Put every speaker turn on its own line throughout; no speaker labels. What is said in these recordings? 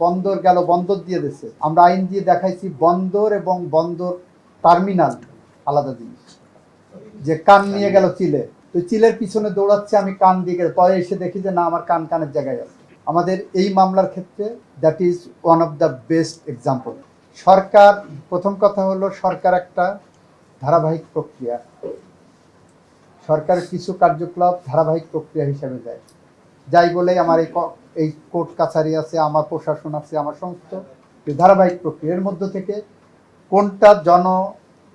বন্দর গেল, বন্দর দিয়ে দিছে। আমরা আইন দিয়ে দেখাইছি বন্দর এবং বন্দর টার্মিনাল, আলাদা জিনিস। যে কান নিয়ে গেল চিলে। তো চিলের পিছনে দৌড়াচ্ছে, আমি কান দিয়ে গেলে। পরে এসে দেখি যে না, আমার কান কানের জায়গায় আছে। আমাদের এই মামলার ক্ষেত্রে that is one of the best example সরকার, প্রথম কথা হলো সরকার একটা ধারাবাহিক প্রক্রিয়া। সরকারের কিছু কার্যকলাপ ধারাবাহিক প্রক্রিয়া হিসেবে যায়। যাই বলে আমার এই এই কোর্ট কাছারি আছে, আমার প্রশাসন আছে, আমার সমস্ত ধারাবাহিক প্রক্রিয়ার মধ্য থেকে কোনটা জন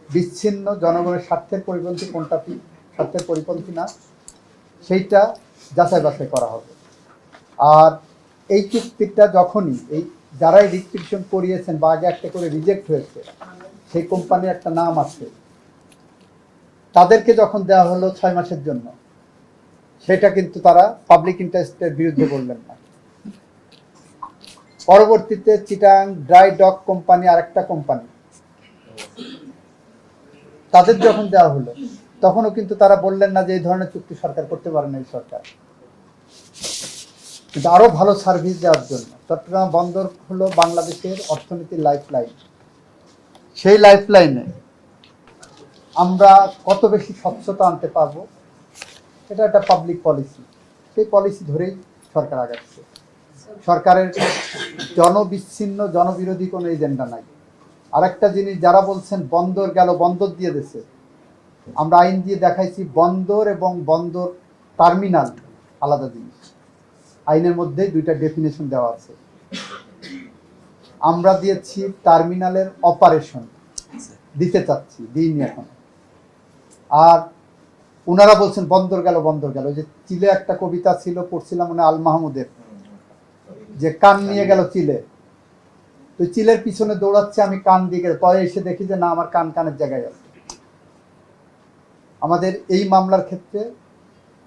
বিচ্ছিন্ন, জনগণের স্বার্থের পরিপন্থী, কোনটা স্বার্থের পরিপন্থী না, সেইটা যাচাই বাছাই করা হবে। আর এই চুক্তিটা যখনই, এই যারাই রিস্ট্রিকশন করিয়েছেন বা আগে একটা করে রিজেক্ট হয়েছে, সেই কোম্পানির একটা নাম আছে, তাদেরকে যখন দেওয়া হলো ছয় মাসের জন্য সেটা কিন্তু তারা পাবলিক ইন্টারেস্টের বিরুদ্ধে বললেন না। পরবর্তীতে চিটাং ড্রাই ডক কোম্পানি আরেকটা কোম্পানি, তাদের যখন দেওয়া হলো, তখনও কিন্তু তারা বললেন না যে এই ধরনের চুক্তি সরকার করতে পারে না এই সরকার। কিন্তু আরও ভালো সার্ভিস দেওয়ার জন্য চট্টগ্রাম বন্দর হলো বাংলাদেশের অর্থনীতির লাইফ লাইন সেই লাইফ লাইনে আমরা কত বেশি স্বচ্ছতা আনতে পারব এটা একটা পাবলিক পলিসি সেই পলিসি ধরেই সরকার আগাচ্ছে। সরকারের জনবিচ্ছিন্ন, জনবিরোধী কোনো এজেন্ডা নাই। আরেকটা জিনিস, যারা বলছেন বন্দর গেল, বন্দর দিয়ে দিছে আমরা আইন দিয়ে দেখাইছি বন্দর এবং বন্দর টার্মিনাল আলাদা জিনিস। আইনের মধ্যেই দুইটা ডেফিনেশন দেওয়া আছে। আমরা দিয়েছি টার্মিনালের অপারেশন দিতে চাচ্ছি, দিইনি এখন। আর ওনারা বলছেন, বন্দর গেল বন্দর গেল। যে চিলে একটা কবিতা ছিল, পড়ছিলাম মানে আল মাহমুদের। যে কান নিয়ে গেল চিলে। তো চিলের পিছনে দৌড়াচ্ছে, আমি কান দিয়ে গেলে। পরে এসে দেখি যে না, আমার কান কানের জায়গায় আছে। আমাদের এই মামলার ক্ষেত্রে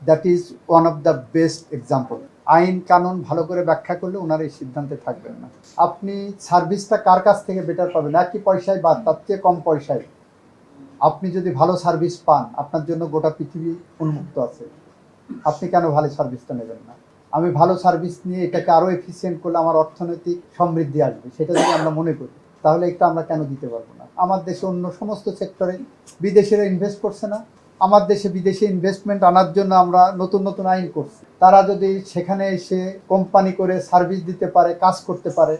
that is one of the best example আইন কানুন ভালো করে ব্যাখ্যা করলে ওনার এই সিদ্ধান্তে থাকবেন না। আপনি সার্ভিসটা কার কাছ থেকে বেটার পাবেন? একই পয়সায় বা তার চেয়ে কম পয়সায়। আপনি যদি ভালো সার্ভিস পান, আপনার জন্য গোটা পৃথিবী উন্মুক্ত আছে। আপনি কেন ভালো সার্ভিসটা নেবেন না? আমি ভালো সার্ভিস নিয়ে এটাকে আরও এফিসিয়েন্ট করলে আমার অর্থনৈতিক সমৃদ্ধি আসবে, সেটা যদি আমরা মনে করি, তাহলে এটা আমরা কেন দিতে পারব না? আমার দেশে অন্য সমস্ত সেক্টরে বিদেশিরা ইনভেস্ট করছে না। আমার দেশে বিদেশে ইনভেস্টমেন্ট আনার জন্য আমরা নতুন নতুন আইন করছি। তারা যদি সেখানে এসে কোম্পানি করে সার্ভিস দিতে পারে, কাজ করতে পারে,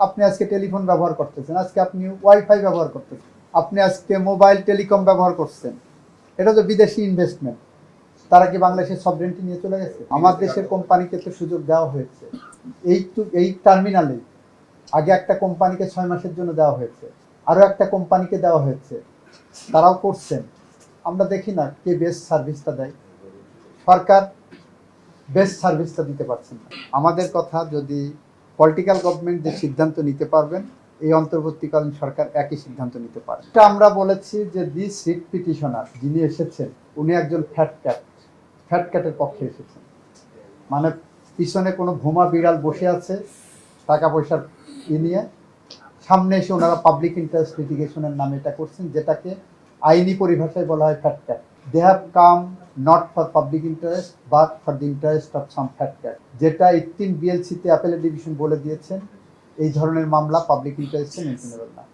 আপনি আজকে টেলিফোন ব্যবহার করতেছেন, আজকে আপনি ওয়াইফাই ব্যবহার করতেছেন। আপনি আজকে মোবাইল টেলিকম ব্যবহার করছেন। এটা তো বিদেশি ইনভেস্টমেন্ট তারা কি বাংলাদেশের সবরেন্টি নিয়ে চলে গেছে? আমার দেশের কোম্পানিকে তো সুযোগ দেওয়া হয়েছে। এই এই টার্মিনালে আগে একটা কোম্পানিকে ছয় মাসের জন্য দেওয়া হয়েছে। আরও একটা কোম্পানিকে দেওয়া হয়েছে। তারাও করছেন। আমরা দেখি না কে বেস্ট সার্ভিসটা দেয়। সরকার বেস্ট সার্ভিসটা দিতে পারছেন না। আমাদের কথা যদি পলিটিক্যাল গভর্নমেন্ট যে সিদ্ধান্ত নিতে পারবেন এই অন্তর্বর্তীকালীন সরকার একই সিদ্ধান্ত নিতে পারে। এটা আমরা বলেছি যে দি সিট পিটিশনার যিনি এসেছেন, উনি একজন ফ্যাট ক্যাট, ফ্যাট ক্যাটের পক্ষে এসেছেন। মানে পিছনে কোনো ভুমা বিড়াল বসে আছে, টাকা পয়সার ই নিয়ে। সামনে এসে ওনারা পাবলিক ইন্টারেস্ট লিটিগেশনের নামে এটা করছেন, যেটাকে আইনি পরিভাষায় বলা হয় fat cat. They have come not for public interest but for the interest of some fat cat যেটা এইটিন বিএলসিতে অ্যাপেলের ডিভিশন বলে দিয়েছেন এই ধরনের মামলা পাবলিক ইন্টারেস্টে মেনটেনেবল না।